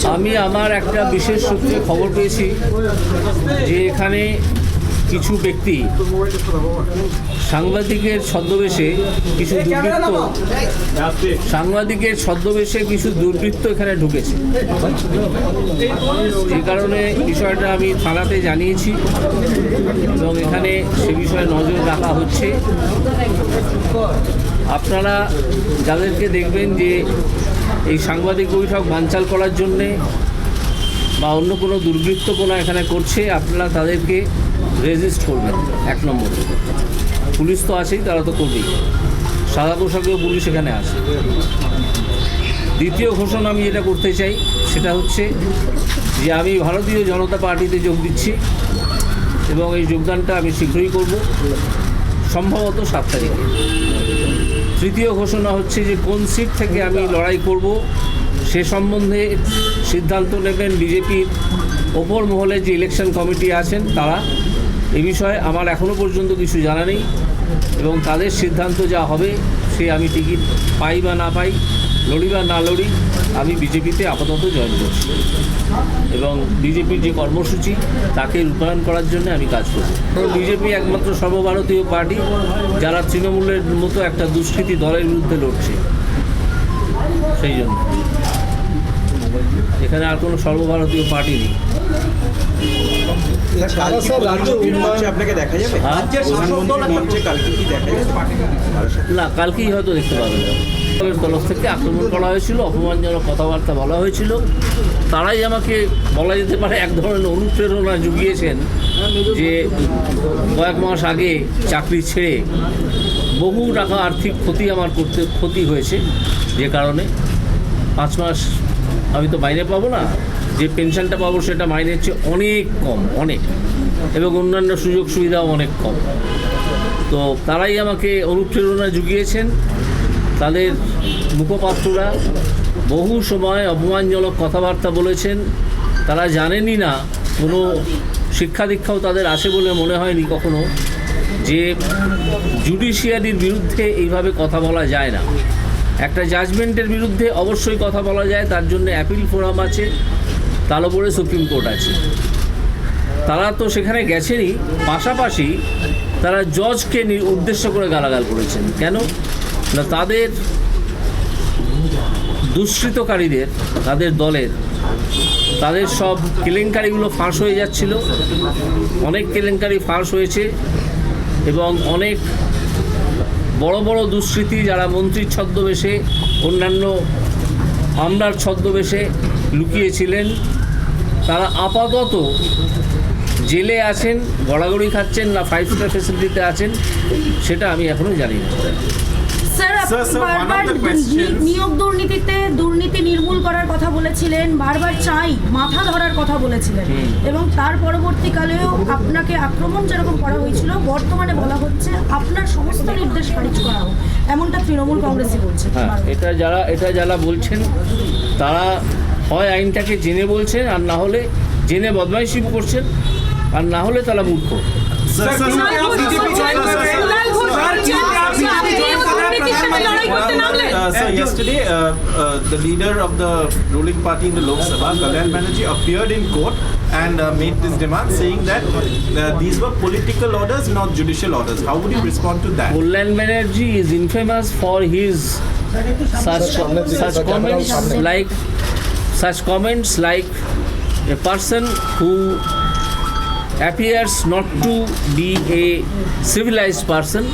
করছে আমি আমার একটা বিশেষ সূত্রে খবর পেয়েছি যে এখানে কিছু ব্যক্তি সাংবাদিকের ছদ্মবেশে কিছু দুর্বৃত্ত সাংবাদিকের ছদ্মবেশে কিছু দুর্বৃত্ত এখানে ঢুকেছে। যে কারণে বিষয়টা আমি থানাতে জানিয়েছি এবং এখানে সে বিষয়ে নজর রাখা হচ্ছে। আপনারা যাদেরকে দেখবেন যে এই সাংবাদিক বৈঠক বানচাল করার জন্যে বা অন্য কোনো দুর্বৃত্তপনা এখানে করছে, আপনারা তাদেরকে রেজিস্ট করবেন। এক নম্বর পুলিশ তো আছেই, তারা তো করবেই। সাদা পোশাকেও পুলিশ এখানে আসে। দ্বিতীয় ঘোষণা আমি যেটা করতে চাই, সেটা হচ্ছে যে আমি ভারতীয় জনতা পার্টিতে যোগ দিচ্ছি এবং এই যোগদানটা আমি শীঘ্রই করব, সম্ভবত সাত তারিখে। তৃতীয় ঘোষণা হচ্ছে যে কোন সিট থেকে আমি লড়াই করব, সে সম্বন্ধে সিদ্ধান্ত নেবেন বিজেপির ওপর মহলে যে ইলেকশন কমিটি আছেন তারা। এ বিষয়ে আমার এখনও পর্যন্ত কিছু জানা নেই এবং তাদের সিদ্ধান্ত যা হবে, সে আমি টিকিট পাই বা না পাই, লড়ি বা না লড়ি আমি বিজেপিতে আপাতত জয়েন করছি। এবং বিজেপির যে কর্মসূচি, তাকে রূপায়ণ করার জন্য আমি কাজ করব বিজেপি একমাত্র সর্বভারতীয় পার্টি, যারা তৃণমূলের মতো একটা দুষ্কৃতি দলের বিরুদ্ধে লড়ছে। সেই জন্য। এখানে আর কোনো সর্বভারতীয় পার্টি নেই। আপনাকে দেখা যাবে? প্রধানমন্ত্রীর মঞ্চে কালকে কি দেখা যাবে? না কালকেই হয়তো দেখতে পাবেন দলের তরফ থেকে আক্রমণ করা হয়েছিল অপমানজনক কথাবার্তা বলা হয়েছিল। তারাই আমাকে বলা যেতে পারে এক ধরনের অনুপ্রেরণা জুগিয়েছেন যে কয়েক মাস আগে চাকরি ছেড়ে বহু টাকা আর্থিক ক্ষতি আমার করতে ক্ষতি হয়েছে যে কারণে। পাঁচ মাস আমি তো বাইরে পাবো না। যে পেনশনটা পাবো সেটা মাইনের চেয়ে অনেক কম, অনেক। এবং অন্যান্য সুযোগ সুবিধাও অনেক কম। তো তারাই আমাকে অনুপ্রেরণা জুগিয়েছেন। তাদের মুখপাত্ররা বহু সময় অপমানজনক কথাবার্তা বলেছেন। তারা জানেনই না, কোনো শিক্ষা দীক্ষাও তাদের আছে বলে মনে হয়নি কখনো, যে জুডিশিয়ারির বিরুদ্ধে এইভাবে কথা বলা যায় না। একটা জাজমেন্টের বিরুদ্ধে অবশ্যই কথা বলা যায়, তার জন্য অ্যাপিল ফোরাম আছে। তার উপরে সুপ্রিম কোর্ট আছে। তারা তো সেখানে গেছেনই, পাশাপাশি তারা জজকে উদ্দেশ্য করে গালাগাল করেছেন। কেন? না তাদের দুষ্কৃতকারীদের, তাদের দলের, তাদের সব কেলেঙ্কারিগুলো ফাঁস হয়ে যাচ্ছিল। অনেক কেলেঙ্কারি ফাঁস হয়েছে এবং অনেক বড় বড় দুষ্কৃতি যারা মন্ত্রীর ছদ্মবেশে, অন্যান্য আমলার ছদ্মবেশে লুকিয়েছিলেন। তারা আপাতত জেলে আছেন গড়াগড়ি খাচ্ছেন না ফাইভ স্টার ফেসিলিটিতে আছেন সেটা আমি এখনও জানি না। নিয়োগ দুর্নীতিতে দুর্নীতি নির্মূল করার কথা বলেছিলেন বারবার চাই মাথা ধরার কথা বলেছিলেন। এবং তার পরবর্তীকালেও আপনাকে আক্রমণ যেরকম করা হয়েছিল বর্তমানে বলা হচ্ছে আপনার সমস্ত নির্দেশ খারিজ করা হোক। এমনটা তৃণমূল কংগ্রেসই বলছে। হ্যাঁ এটা যারা এটা যারা বলছেন তারা হয় আইনটাকে জেনে বলছেন আর না হলে জেনে বদমাইশি করছেন আর না হলে তারা মূর্খ Uh, sir, yesterday, uh, uh, the leader of the ruling party in the Lok Sabha, Kalyan Banerjee, appeared in court and uh, made this demand, saying that uh, these were political orders, not judicial orders. How would you respond to that? Kalyan Banerjee is infamous for his such, such comments like such comments like a person who appears not to be a civilized person.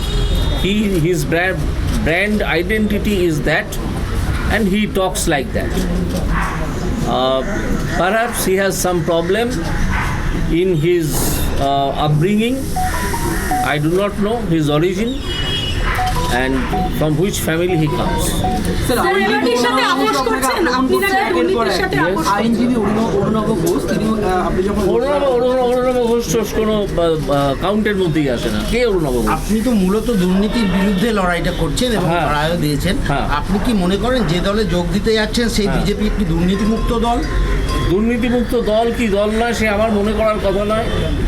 He his brand brand identity is that, and he talks like that. Uh, perhaps he has some problem in his uh, upbringing. I do not know his origin and from which family he comes. দুর্নীতির সাথে আপোষ করছেন আপনি নাকি দুর্নীতির সাথে আপোষ করছেন? আইনজীবী অরুণ- অরুণাভ ঘোষ তিনি আহ, আপনি যখন অরুণাভ অরুণ- অরুণাভ ঘোষ টোষ কোনো কাউন্টের মধ্যেই আসে না কে অরুণাভ ঘোষ আপনি তো মূলত দুর্নীতির বিরুদ্ধে লড়াইটা করছেন এবং হ্যাঁ। রায়ও দিয়েছেন হ্যাঁ। আপনি কি মনে করেন যে দলে যোগ দিতে যাচ্ছেন সেই হ্যাঁ। বিজেপি একটি দুর্নীতিমুক্ত দল দুর্নীতিমুক্ত দল কি দল নয় সে আমার মনে করার কথা নয়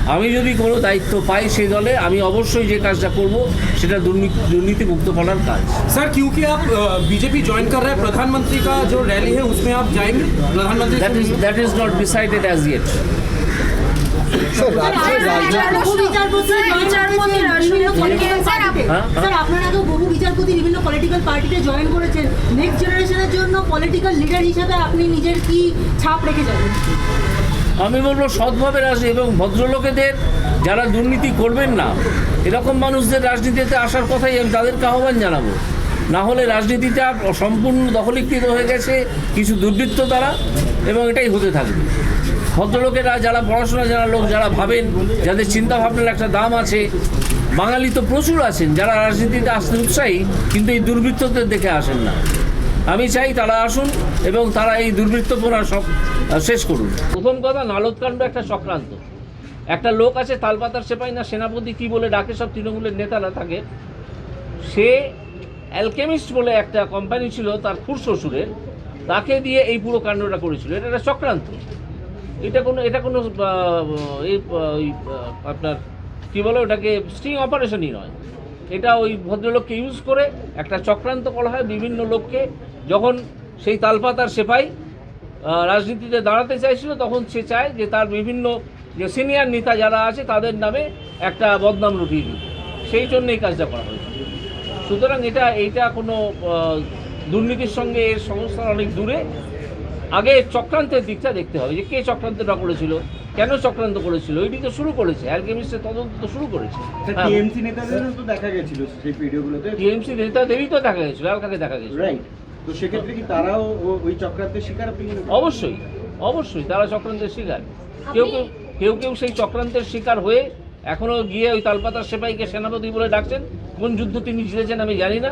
আমি যদি কোনো দায়িত্ব পাই সেই দলে আমি অবশ্যই যে কাজটা করব সেটা দুর্নীতি দুর্নীতি মুক্ত করার কাজ सर क्योंकि आप बीजेपी ज्वाइन कर रहे हैं प्रधानमंत्री का जो रैली है उसमें आप That is that is not আপনারা বহু বিচারপতি বিভিন্ন পলিটিক্যাল পার্টিতে জয়েন করেছেন। জেনারেশনের জন্য পলিটিক্যাল লিডার হিসাবে আপনি নিজের কি ছাপ রেখে যাবেন? আমি বলব সৎভাবে রাজনীতি এবং ভদ্রলোকেদের যারা দুর্নীতি করবেন না এরকম মানুষদের রাজনীতিতে আসার কথাই আমি তাদেরকে আহ্বান জানাব। না হলে রাজনীতিটা সম্পূর্ণ দখলীকৃত হয়ে গেছে, কিছু দুর্বৃত্ত দ্বারা এবং এটাই হতে থাকবে। ভদ্রলোকেরা যারা পড়াশোনা, যারা লোক, যারা ভাবেন, যাদের চিন্তা ভাবনার একটা দাম আছে, বাঙালি তো প্রচুর আছেন, যারা রাজনীতিতে আসতে উৎসাহী, কিন্তু এই দুর্বৃত্তদের দেখে আসেন না। আমি চাই তারা আসুন এবং তারা এই দুর্বৃত্তপনা সব শেষ করুন। প্রথম কথা নালদকাণ্ড একটা চক্রান্ত। একটা লোক আছে, তালপাতার সেপাই না সেনাপতি, কি বলে ডাকে সব তৃণমূলের নেতারা থাকে সে অ্যালকেমিস্ট বলে একটা কোম্পানি ছিল তার খুর শ্বশুরের তাকে দিয়ে এই পুরো কাণ্ডটা করেছিল। এটা একটা চক্রান্ত। এটা কোনো এটা কোনো আপনার, কী বলে ওটাকে, স্টিং অপারেশনই নয়। এটা ওই ভদ্রলোককে ইউজ করে একটা চক্রান্ত করা হয় বিভিন্ন লোককে। যখন সেই তালপাতার সেপাই রাজনীতিতে দাঁড়াতে চাইছিল, তখন সে চায় যে তার বিভিন্ন যে সিনিয়র নেতা যারা আছে, তাদের নামে একটা বদনাম দিতে। সেই জন্য এই কাজটা করা হয়েছে সুতরাং এটা এইটা কোনো দুর্নীতির সঙ্গে এর সংস্থার অনেক দূরে। আগে চক্রান্তের দিকটা দেখতে হবে যে কে চক্রান্তটা করেছিল কেন চক্রান্ত করেছিল ওইটি তো শুরু করেছে অ্যালকেমিস্টের তদন্ত তো শুরু করেছে। হ্যাঁ, টিএমসি নেতাদেরও তো দেখা গেছিল সেই ভিডিওগুলোতে। টিএমসি নেতাদেরই তো দেখা গেছিল আর কাকে দেখা গেছিল? রাইট তো সেক্ষেত্রে কি তারাও ওই চক্রান্তের শিকার? অবশ্যই অবশ্যই তারা চক্রান্তের শিকার। কেউ কেউ কেউ কেউ সেই চক্রান্তের শিকার হয়ে এখনও গিয়ে ওই তালপাতার সেপাইকে সেনাপতি বলে ডাকছেন। কোন যুদ্ধ তিনি জিতেছেন আমি জানি না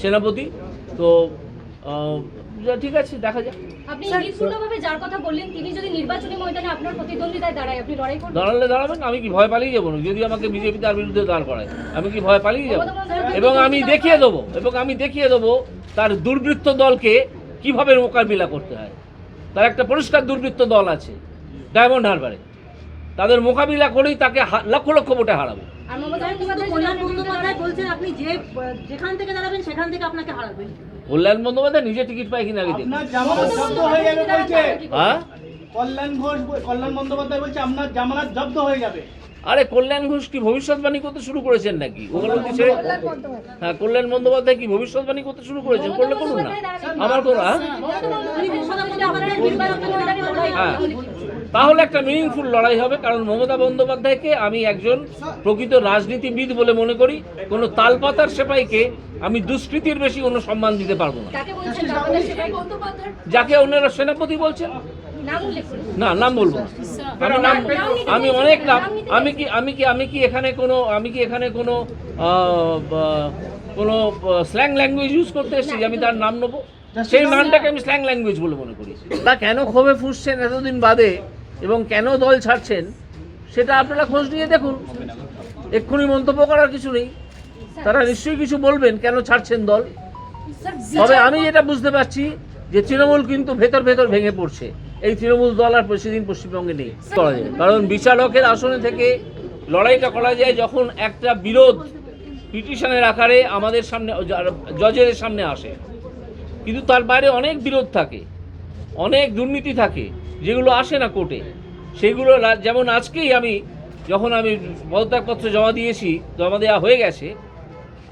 সেনাপতি। তো যা ঠিক আছে দেখা যাক। আপনি ইঙ্গিতপূর্ণভাবে যার কথা বললেন তিনি যদি নির্বাচনী ময়দানে আপনার প্রতিদ্বন্দ্বিতায় দাঁড়ায় আপনি লড়াই করবেন? দাঁড়ালে দাঁড়াবেন আমি কি ভয় পালিয়ে যাব? না যদি আমাকে বিজেপি তার বিরুদ্ধে দাঁড় করায় আমি কি ভয় পালিয়ে যাব? এবং আমি দেখিয়ে দেবো এবং আমি দেখিয়ে দেবো তার দুর্বৃত্ত দলকে কীভাবে মোকাবিলা করতে হয়। তার একটা পরিষ্কার দুর্বৃত্ত দল আছে ডায়মন্ড হারবারে। তাদের মোকাবিলা করেই তাকে লক্ষ লক্ষ ভোটে হারাবো। কল্যাণ বন্দ্যোপাধ্যায় দাঁড়ায়- বলছেন আপনি যে যেখান থেকে দাঁড়াবেন সেখান থেকে আপনাকে হারাবেন। কল্যাণ বন্দ্যোপাধ্যায় নিজে টিকিট পায় কিনা আগে হয়ে যাবে হ্যাঁ? কল্যাণ ঘোষ কল্যাণ বন্দ্যোপাধ্যায় বলছে আপনার জামানত জব্দ হয়ে যাবে। আরে কল্যাণ ঘোষ কি ভবিষ্যৎবাণী করতে শুরু করেছেন নাকি? ওগুলো কি হ্যাঁ কল্যাণ বন্দ্যোপাধ্যায় কি ভবিষ্যৎবাণী করতে শুরু করেছেন করলে করুন না। আমার কোনো হ্যাঁ। তাহলে একটা মিনিংফুল লড়াই হবে কারণ মমতা বন্দ্যোপাধ্যায়কে আমি একজন প্রকৃত রাজনীতিবিদ বলে মনে করি কোনো তালপাতার সেপাইকে আমি দুষ্কৃতির বেশি কোনো সম্মান দিতে পারব না। যাকে অন্যরা সেনাপতি বলছেন? নাম উল্লেখ করুন। না নাম বলব না। আমি নাম আমি অনেক নাম আমি কি আমি কি আমি কি এখানে কোনো আমি কি এখানে কোনো কোনো স্ল্যাং ল্যাঙ্গুয়েজ ইউজ করতে এসেছি আমি তার নাম নেব? সেই নামটাকে আমি স্ল্যাং ল্যাঙ্গুয়েজ বলে মনে করি। তা কেন ক্ষোভে ফুসছেন? এতদিন বাদে এবং কেন দল ছাড়ছেন, সেটা আপনারা খোঁজ নিয়ে দেখুন। এক্ষুনি মন্তব্য করার কিছু নেই। তারা নিশ্চয়ই কিছু বলবেন, কেন ছাড়ছেন দল? তবে আমি যেটা বুঝতে পারছি যে তৃণমূল কিন্তু ভেতর ভেতর ভেঙে পড়ছে। এই তৃণমূল দল আর বেশিদিন পশ্চিমবঙ্গে নেই। করা যায়। কারণ বিচারকের আসনে থেকে লড়াইটা করা যায় যখন একটা বিরোধ পিটিশনের আকারে আমাদের সামনে, জজের সামনে আসে। কিন্তু তার বাইরে অনেক বিরোধ থাকে, অনেক দুর্নীতি থাকে। যেগুলো আসে না কোর্টে, সেগুলো যেমন আজকেই আমি, যখন আমি পদত্যাগপত্র জমা দিয়েছি, জমা দেওয়া হয়ে গেছে,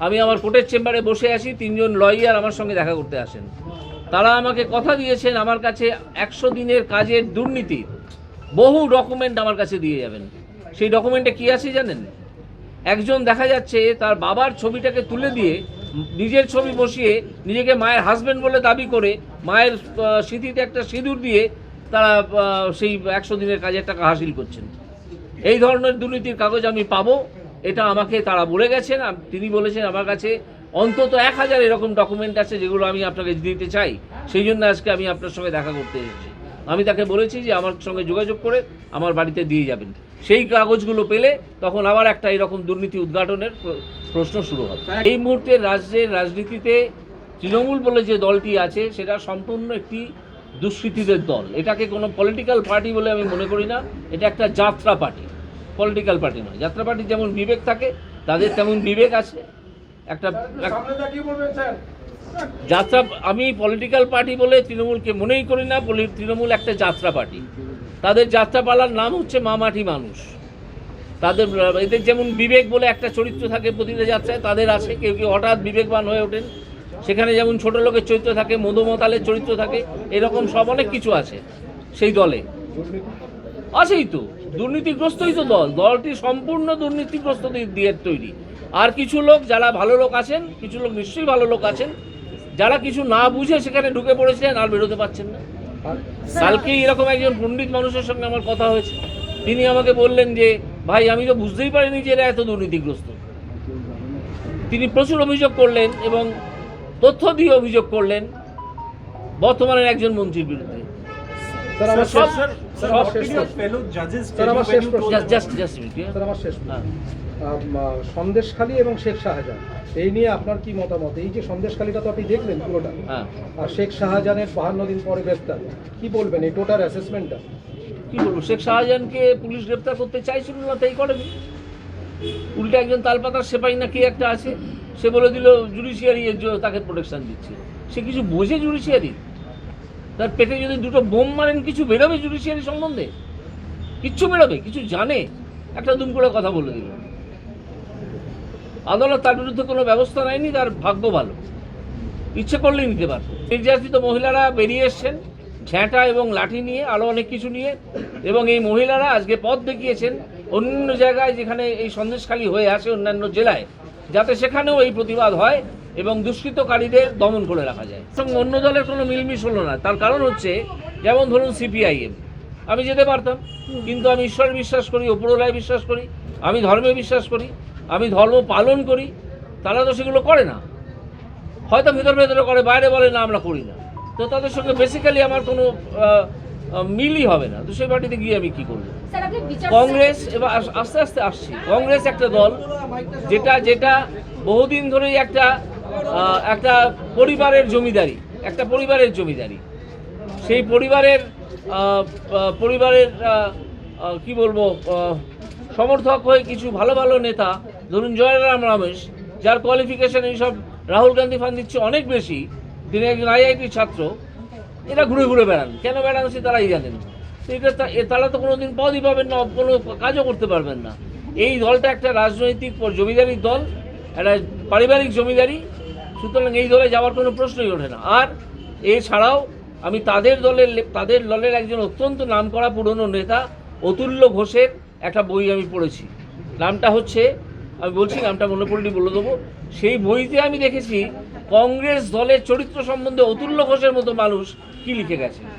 আমি আমার কোর্টের চেম্বারে বসে আছি, তিনজন লয়ার আমার সঙ্গে দেখা করতে আসেন। তারা আমাকে কথা দিয়েছেন আমার কাছে একশো দিনের কাজের দুর্নীতি, বহু ডকুমেন্ট আমার কাছে দিয়ে যাবেন। সেই ডকুমেন্টে কী আছে জানেন? একজন দেখা যাচ্ছে, তার বাবার ছবিটাকে তুলে দিয়ে, নিজের ছবি বসিয়ে, নিজেকে মায়ের হাজবেন্ড বলে দাবি করে, মায়ের স্মৃতিতে একটা সিঁদুর দিয়ে তারা সেই একশো দিনের কাজের টাকা হাসিল করছেন। এই ধরনের দুর্নীতির কাগজ আমি পাবো, এটা আমাকে তারা বলে গেছেন তিনি বলেছেন আমার কাছে অন্তত এক হাজার এরকম ডকুমেন্ট আছে যেগুলো আমি আপনাকে দিতে চাই। সেই জন্য আজকে আমি আপনার সঙ্গে দেখা করতে এসেছি। আমি তাকে বলেছি যে আমার সঙ্গে যোগাযোগ করে আমার বাড়িতে দিয়ে যাবেন। সেই কাগজগুলো পেলে তখন আবার একটা এরকম দুর্নীতি উদ্ঘাটনের প্রশ্ন শুরু হবে। এই মুহূর্তে রাজ্যের রাজনীতিতে তৃণমূল বলে যে দলটি আছে, সেটা সম্পূর্ণ একটি দুষ্কৃতীদের দল। এটাকে কোনো পলিটিক্যাল পার্টি বলে আমি মনে করি না। এটা একটা যাত্রা পার্টি পলিটিক্যাল পার্টি নয়। যাত্রা পার্টি যেমন বিবেক থাকে তাদের তেমন বিবেক আছে। একটা যাত্রা আমি পলিটিক্যাল পার্টি বলে তৃণমূলকে মনেই করি না। তৃণমূল একটা যাত্রা পার্টি তাদের যাত্রাপালার নাম হচ্ছে মামাটি মানুষ। তাদের এদের যেমন বিবেক বলে একটা চরিত্র থাকে প্রতিটা যাত্রায় তাদের আছে। কেউ কেউ হঠাৎ বিবেকবান হয়ে ওঠেন। সেখানে যেমন ছোট লোকের চরিত্র থাকে, মধুমতালের চরিত্র থাকে, এরকম সব অনেক কিছু আছে সেই দলে। আছেই তো, দুর্নীতিগ্রস্তই তো দল। দলটি সম্পূর্ণ দুর্নীতিগ্রস্ত দিয়ে তৈরি। আর কিছু লোক যারা ভালো লোক আছেন, কিছু লোক নিশ্চয়ই ভালো লোক আছেন, যারা কিছু না বুঝে সেখানে ঢুকে পড়েছেন আর বেরোতে পারছেন না। কালকে এরকম একজন পণ্ডিত মানুষের সঙ্গে আমার কথা হয়েছে। তিনি আমাকে বললেন যে, ভাই, আমি তো বুঝতেই পারিনি যে এরা এত দুর্নীতিগ্রস্ত। তিনি প্রচুর অভিযোগ করলেন এবং তথ্য দিয়ে অভিযোগ করলেন বর্তমানের একজন মন্ত্রীর বিরুদ্ধে। সন্দেশখালী এবং শেখ শাহজাহান এই নিয়ে আপনার কি মতামত? এই যে সন্দেশখালীটা তো আপনি দেখলেন পুরোটা। হ্যাঁ। আর শেখ শাহজাহানের বাহান্ন দিন পরে গ্রেফতার কি বলবেন এই টোটাল অ্যাসেসমেন্টটা কি বলব? শেখ শাহজাহানকে পুলিশ গ্রেপ্তার করতে চাইছিল না তাই করেনি। উল্টে একজন তালপাতার সেপাই না কি একটা আছে? সে বলে দিল জুডিশিয়ারি এর জন্য তাকে প্রোটেকশন দিচ্ছে। সে কিছু বোঝে জুডিশিয়ারি তার পেটে যদি দুটো বোম মারেন, কিছু বেরোবে জুডিশিয়ারি সম্বন্ধে? কিচ্ছু বেরোবে, কিছু জানে? একটা দুম করে কথা বলে দিল। আদালত তার বিরুদ্ধে কোনো ব্যবস্থা নেয়নি, তার ভাগ্য ভালো। ইচ্ছে করলেই নিতে পারত। নির্যাতিত মহিলারা বেরিয়ে এসছেন, ঝ্যাঁটা এবং লাঠি নিয়ে আরও অনেক কিছু নিয়ে, এবং এই মহিলারা আজকে পথ দেখিয়েছেন অন্য জায়গায় যেখানে এই সন্দেশখালী হয়ে আসে অন্যান্য জেলায়। যাতে সেখানেও এই প্রতিবাদ হয় এবং দুষ্কৃতকারীদের দমন করে রাখা যায়। সঙ্গে অন্য দলের কোনো মিলমিশ হলো না। তার কারণ হচ্ছে, যেমন ধরুন সিপিআইএম। আমি যেতে পারতাম, কিন্তু আমি ঈশ্বর বিশ্বাস করি ওপরওয়ালায় বিশ্বাস করি, আমি ধর্মে বিশ্বাস করি, আমি ধর্ম পালন করি, তারা তো সেগুলো করে না। হয়তো ভেতর ভেতরে করে, বাইরে বলে, না, আমরা করি না। তো তাদের সঙ্গে বেসিক্যালি আমার কোনো মিলই হবে না। তো সেই পার্টিতে গিয়ে আমি কি করব? কংগ্রেস এবার আস- আস্তে আস্তে আসছি। কংগ্রেস একটা দল যেটা যেটা বহুদিন ধরেই একটা একটা পরিবারের জমিদারি একটা পরিবারের জমিদারি। সেই পরিবারের পরিবারের কি বলব সমর্থক হয়ে কিছু ভালো ভালো নেতা ধরুন জয়রাম রমেশ যার কোয়ালিফিকেশন এইসব রাহুল গান্ধী ফান দিচ্ছে অনেক বেশি তিনি একজন আইআইটির ছাত্র। এরা ঘুরে ঘুরে বেড়ান। কেন বেড়ান সে তারাই জানেন। এটা তারা তো কোনোদিন পদই পাবেন না, কোনো কাজও করতে পারবেন না। এই দলটা একটা রাজনৈতিক জমিদারির দল, একটা পারিবারিক জমিদারি। সুতরাং এই দলে যাওয়ার কোনো প্রশ্নই ওঠে না। আর এছাড়াও আমি তাদের দলের তাদের দলের একজন অত্যন্ত নামকরা পুরনো নেতা, অতুল্য ঘোষের একটা বই আমি পড়েছি। নামটা হচ্ছে আমি বলছি, নামটা মনে পড়লি বলে দেবো। সেই বইতে আমি দেখেছি, কংগ্রেস দলের চরিত্র সম্বন্ধে অতুল্য ঘোষের মতো মানুষ কি লিখে গেছে?